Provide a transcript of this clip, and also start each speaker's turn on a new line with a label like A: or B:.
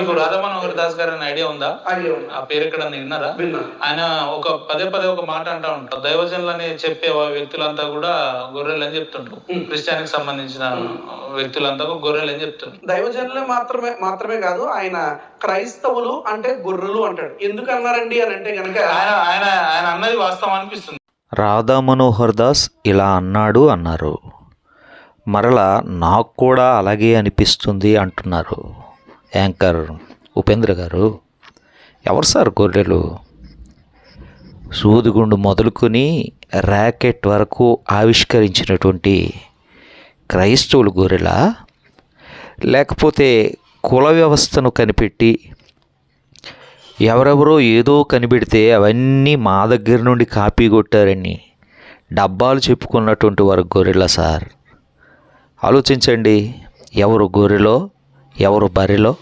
A: మీకు రాధామనోహర్ దాస్ గారు అని ఐడియా ఉందా?
B: ఐడియా ఉంది?
A: ఆ పేరు ఎక్కడ విన్నారా?
B: విన్నా.
A: ఆయన ఒక పదే పదే ఒక మాట అంటా ఉంటారు. దైవజనులని చెప్పే వ్యక్తులంతా కూడా గొర్రెలు అని చెప్తుంటారు క్రిస్టియానికి సంబంధించిన వ్యక్తులంతా కూడా గొర్రెలు అని చెప్తుంటారు
B: దైవజనులే మాత్రమే మాత్రమే కాదు ఆయన క్రైస్తవులు అంటే గొర్రెలు అంటాడు. ఎందుకు అన్నారండి అని అంటే గనక
A: ఆయన ఆయన ఆయన అన్నది వాస్తవం అనిపిస్తుంది.
C: రాధా మనోహర్ దాస్ ఇలా అన్నాడు అన్నారు. మరలా నాకు కూడా అలాగే అనిపిస్తుంది అంటున్నారు. యాంకర్ ఉపేంద్ర గారు ఎవరు సార్ గొర్రెలు? సూదిగుండు మొదలుకొని ర్యాకెట్ వరకు ఆవిష్కరించినటువంటి క్రైస్తవులు గొర్రెలా? లేకపోతే కుల వ్యవస్థను కనిపెట్టి ఎవరెవరో ఏదో కనిపెడితే అవన్నీ మా దగ్గర నుండి కాపీ కొట్టారని డబ్బాలు చెప్పుకున్నటువంటి వారు గొర్రెల సార్? ఆలోచించండి ఎవరు గొర్రెలో? ఎవరు బరిలో?